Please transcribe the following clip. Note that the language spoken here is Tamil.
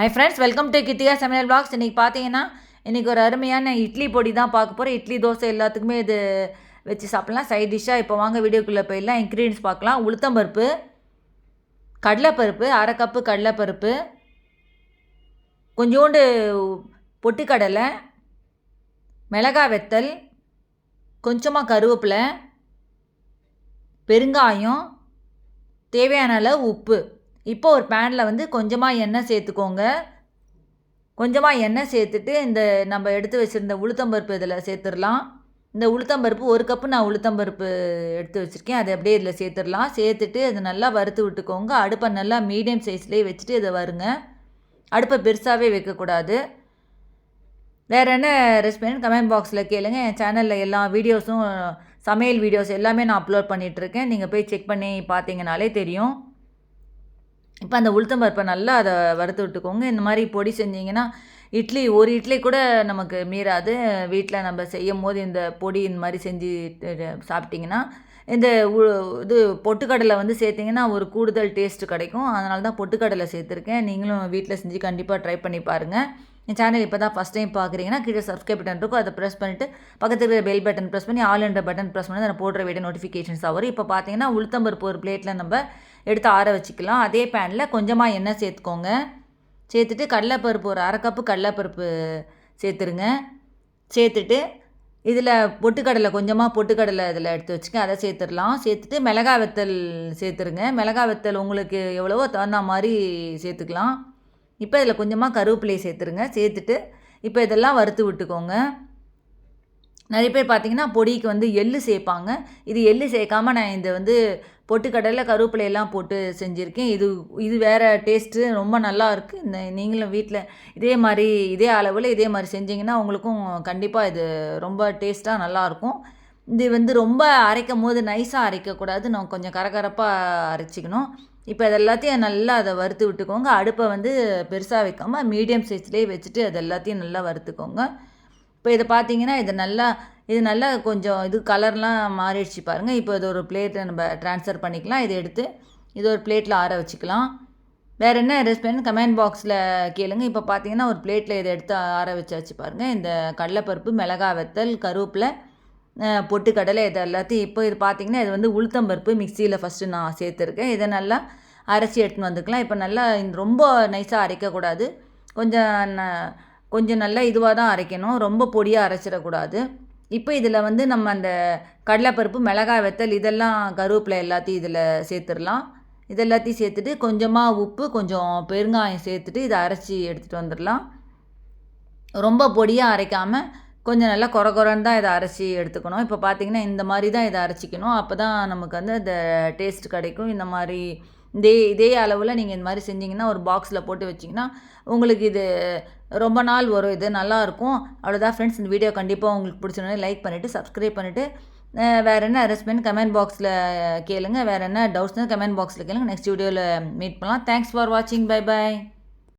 Hi friends welcome to Kithiya சமையல் பிளாக்ஸ் இன்றைக்கி பார்த்தீங்கன்னா இன்றைக்கி ஒரு அருமையான இட்லி பொடி தான் பார்க்க போகிறோம் இட்லி தோசை எல்லாத்துக்குமே இது வச்சு சாப்பிட்லாம். சைட் டிஷ்ஷாக இப்போ வாங்க வீடியோக்குள்ளே போயிடலாம். இன்க்ரீடியன்ஸ் பார்க்கலாம். உளுத்தம்பருப்பு கடலைப்பருப்பு அரை கப்பு கடலைப்பருப்பு கொஞ்சோண்டு பொட்டுக்கடலை மிளகா வெத்தல் கொஞ்சமாக கருவேப்பிலை பெருங்காயம் தேவையான அளவு உப்பு. இப்போ ஒரு பேனில் வந்து கொஞ்சமாக எண்ணெய் சேர்த்துக்கோங்க. கொஞ்சமாக எண்ணெய் சேர்த்துட்டு இந்த நம்ம எடுத்து வச்சுருந்த உளுத்தம்பருப்பு இதில் சேர்த்துடலாம். இந்த உளுத்தம்பருப்பு ஒரு கப்பு நான் உளுத்தம்பருப்பு எடுத்து வச்சுருக்கேன். அதை அப்படியே இதில் சேர்த்துடலாம். சேர்த்துட்டு அதை நல்லா வறுத்து விட்டுக்கோங்க. அடுப்பை நல்லா மீடியம் சைஸ்லேயே வச்சுட்டு இதை வருங்க. அடுப்பை பெருசாகவே வைக்கக்கூடாது. வேறு என்ன ரெசிபின்னு கமெண்ட் பாக்ஸில் கேளுங்க. என் சேனலில் எல்லா வீடியோஸும் சமையல் வீடியோஸ் எல்லாமே நான் அப்லோட் பண்ணிகிட்ருக்கேன் நீங்கள் போய் செக் பண்ணி பார்த்தீங்கனாலே தெரியும். இப்போ அந்த உளுத்தம் பருப்பை நல்லா அதை வறுத்து விட்டுக்கோங்க. இந்த மாதிரி பொடி செஞ்சிங்கன்னா இட்லி ஒரு இட்லி கூட நமக்கு மீறாது. வீட்டில் நம்ம செய்யும் போது இந்த பொடி இந்த மாதிரி செஞ்சு சாப்பிட்டிங்கன்னா இந்த இது பொட்டுக்கடலை வந்து சேர்த்திங்கன்னா ஒரு கூடுதல் டேஸ்ட் கிடைக்கும். அதனால தான் பொட்டுக்கடலை சேர்த்துருக்கேன். நீங்களும் வீட்டில் செஞ்சு கண்டிப்பாக ட்ரை பண்ணி பாருங்கள் என் சேனல் இப்போ தான் ஃபஸ்ட் டைம் பார்க்குறீங்கன்னா கீழே சப்ஸ்கிரைப் பட்டன் இருக்கும். அதை ப்ரெஸ் பண்ணிவிட்டு பக்கத்தில் பெல் பட்டன் ப்ரெஸ் பண்ணி ஆல் என்ற பட்டன் ப்ரெஸ் பண்ணி நான் போடுற வீடியோ நோட்டிஃபிகேஷன்ஸ் வரும். இப்போ பார்த்தீங்கன்னா உளுத்தம்பருப்பு ஒரு பிளேட்டில் நம்ம எடுத்து ஆற வச்சுக்கலாம். அதே பேனில் கொஞ்சமாக எண்ணெய் சேர்த்துக்கோங்க. சேர்த்துட்டு கடலைப்பருப்பு ஒரு அரை கப்பு கடலைப்பருப்பு சேர்த்துருங்க. சேர்த்துட்டு இதில் பொட்டுக்கடலை கொஞ்சமாக பொட்டுக்கடலை இதில் எடுத்து வச்சுக்க அதை சேர்த்துடலாம். சேர்த்துட்டு மிளகா வெத்தல் சேர்த்துருங்க. மிளகா வெத்தல் உங்களுக்கு எவ்வளவோ தகுந்த மாதிரி சேர்த்துக்கலாம். இப்போ இதில் கொஞ்சமாக கருவேப்பிலையை சேர்த்துருங்க. சேர்த்துட்டு இப்போ இதெல்லாம் வறுத்து விட்டுக்கோங்க. நிறைய பேர் பார்த்தீங்கன்னா பொடிக்கு வந்து எள்ளு சேர்ப்பாங்க. இது எள்ளு சேர்க்காம நான் இதை வந்து பொட்டுக்கடலை கருவேப்பிலையெல்லாம் போட்டு செஞ்சுருக்கேன். இது இது வேறு டேஸ்ட்டு ரொம்ப நல்லா இருக்குது இந்த நீங்களும் வீட்டில் இதே மாதிரி இதே அளவில் இதே மாதிரி செஞ்சிங்கன்னா உங்களுக்கும் கண்டிப்பாக இது ரொம்ப டேஸ்ட்டாக நல்லாயிருக்கும் இது வந்து ரொம்ப அரைக்கும் போது நைஸாக அரைக்கக்கூடாது நம்ம கொஞ்சம் கரகரப்பாக அரைச்சிக்கணும். இப்போ அது எல்லாத்தையும் நல்லா அதை வறுத்து விட்டுக்கோங்க. அடுப்பை வந்து பெருசாக வைக்காமல் மீடியம் சைஸ்லேயே வச்சுட்டு அது எல்லாத்தையும் நல்லா வறுத்துக்கோங்க. இப்போ இதை பார்த்தீங்கன்னா இது நல்லா இது நல்லா கொஞ்சம் இது கலர்லாம் மாறிடுச்சு பாருங்கள் இப்போ இது ஒரு பிளேட்டை நம்ம ட்ரான்ஸ்ஃபர் பண்ணிக்கலாம். இதை எடுத்து இது ஒரு பிளேட்டில் ஆற வச்சுக்கலாம். வேறு என்ன ரெசிபின்னு கமெண்ட் பாக்ஸில் கேளுங்க. இப்போ பார்த்தீங்கன்னா ஒரு பிளேட்டில் இதை எடுத்து ஆற வச்சாச்சு பாருங்கள் இந்த கடலைப்பருப்பு மிளகா வெத்தல் கருவேப்பிலை பொட்டுக்கடலை இது எல்லாத்தையும் இப்போ இது பார்த்திங்கன்னா இது வந்து உளுத்தம்பருப்பு மிக்சியில் ஃபஸ்ட்டு நான் சேர்த்துருக்கேன். இதை நல்லா அரைச்சி எடுத்துன்னு வந்துக்கலாம். இப்போ நல்லா ரொம்ப நைஸாக அரைக்கக்கூடாது. கொஞ்சம் கொஞ்சம் நல்லா இதுவாக தான் அரைக்கணும். ரொம்ப பொடியாக அரைச்சிடக்கூடாது. இப்போ இதில் வந்து நம்ம அந்த கடலைப்பருப்பு மிளகாய் வெத்தல் இதெல்லாம் கருவேப்பிலை எல்லாத்தையும் இதில் சேர்த்துடலாம். இது எல்லாத்தையும் சேர்த்துட்டு கொஞ்சமாக உப்பு கொஞ்சம் பெருங்காயம் சேர்த்துட்டு இதை அரைச்சி எடுத்துகிட்டு வந்துடலாம். ரொம்ப பொடியாக அரைக்காமல் கொஞ்சம் நல்லா குறை குறைன்னு தான் இதை அரைச்சி எடுத்துக்கணும். இப்போ பார்த்திங்கன்னா இந்த மாதிரி தான் இதை அரைச்சிக்கணும். அப்போ தான் நமக்கு வந்து அந்த டேஸ்ட் கிடைக்கும். இந்த மாதிரி இதே இதே அளவில் நீங்கள் இந்த மாதிரி செஞ்சிங்கன்னா ஒரு பாக்ஸில் போட்டு வச்சிங்கன்னா உங்களுக்கு இது ரொம்ப நாள் வரும். இது நல்லாயிருக்கும் அவ்வளோதான் ஃப்ரெண்ட்ஸ் இந்த வீடியோ கண்டிப்பாக உங்களுக்கு பிடிச்சிருந்தா லைக் பண்ணிவிட்டு சப்ஸ்கிரைப் பண்ணிவிட்டு வேறு என்ன ரெஸ்பெண்ட் கமெண்ட் பாக்ஸில் கேளுங்கள் வேறு என்ன டவுட்ஸ்னால் கமெண்ட் பாக்ஸில் கேளுங்க. நெக்ஸ்ட் வீடியோவில் மீட் பண்ணலாம். தேங்க்ஸ் ஃபார் வாட்சிங் பை பாய்